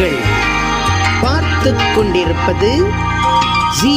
நீங்கள் பார்த்து கொண்டிருப்பது ஜி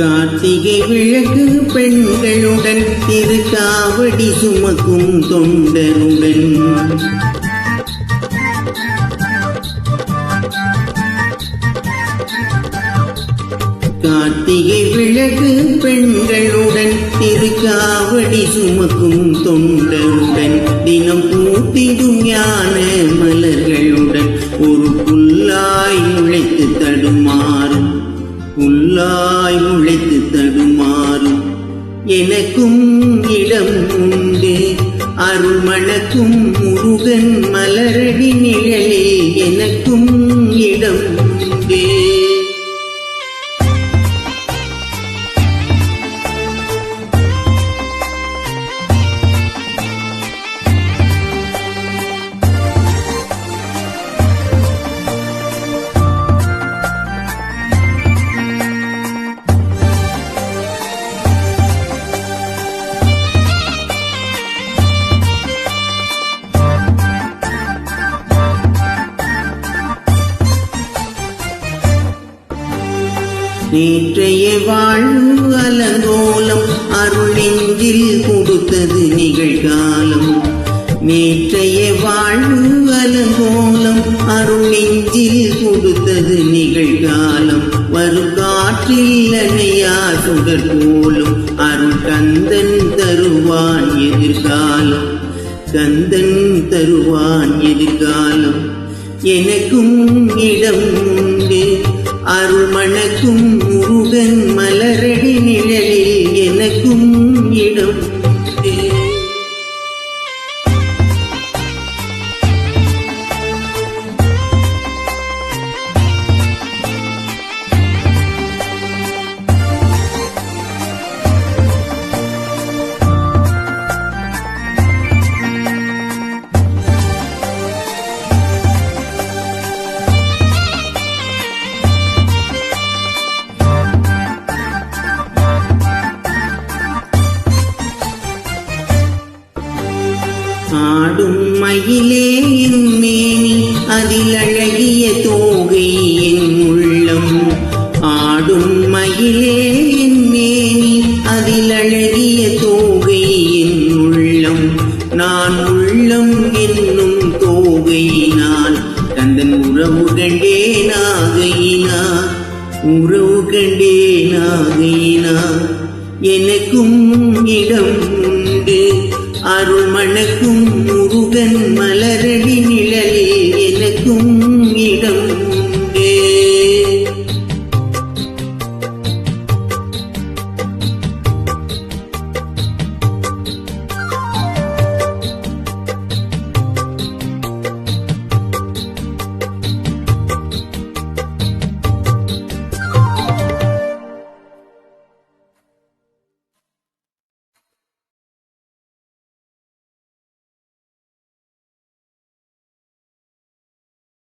கார்த்திகை விளக்கு பெண்களுடன் திரு காவடி சுமக்கும் தொண்டருடன் கார்த்திகை விளக்கு பெண்களுடன் திரு காவடி சுமக்கும் தொண்டருடன் தினம் பூத்திடும் ஞான மலர்களுடன் ஒரு புல்லாய் முளைத்து தடுமா புல்லாய் முளைத்து தடுமாறும். எனக்கும் இளம் உண்டு. அருள்மணக்கும் முருகன் மலரடி நிழலே என நேற்றைய வாழ்வு அலங்கோலம் அருள் நெஞ்சில் கொடுத்தது நிகழ்காலம். நேற்றைய வாழ்வு அலங்கோலம் அருள் நெஞ்சில் கொடுத்தது நிகழ்காலம். வருங்காற்றில் அணையா சுடர் போலும் அருள் கந்தன் தருவான் எதிர்காலம். கந்தன் தருவான் எதிர்காலம். எனக்கும் இடம் உண்டு அருள்மணக்கும் ஆடும் மயிலே என் மேனி அதில் அழகிய தோகை என் உள்ளம். ஆடும் மயிலே என் மேனி அதில் அழகிய தோகை என் உள்ளம். நான் உள்ளம் என்னும் தோகையினால் கந்தன் உறவு கண்டேனாகையினால் உறவு கண்டேனாகையினால் எனக்கும் இடம் உண்டு. அருள்மணக்கும் முருகன் மலரடி நிழலில்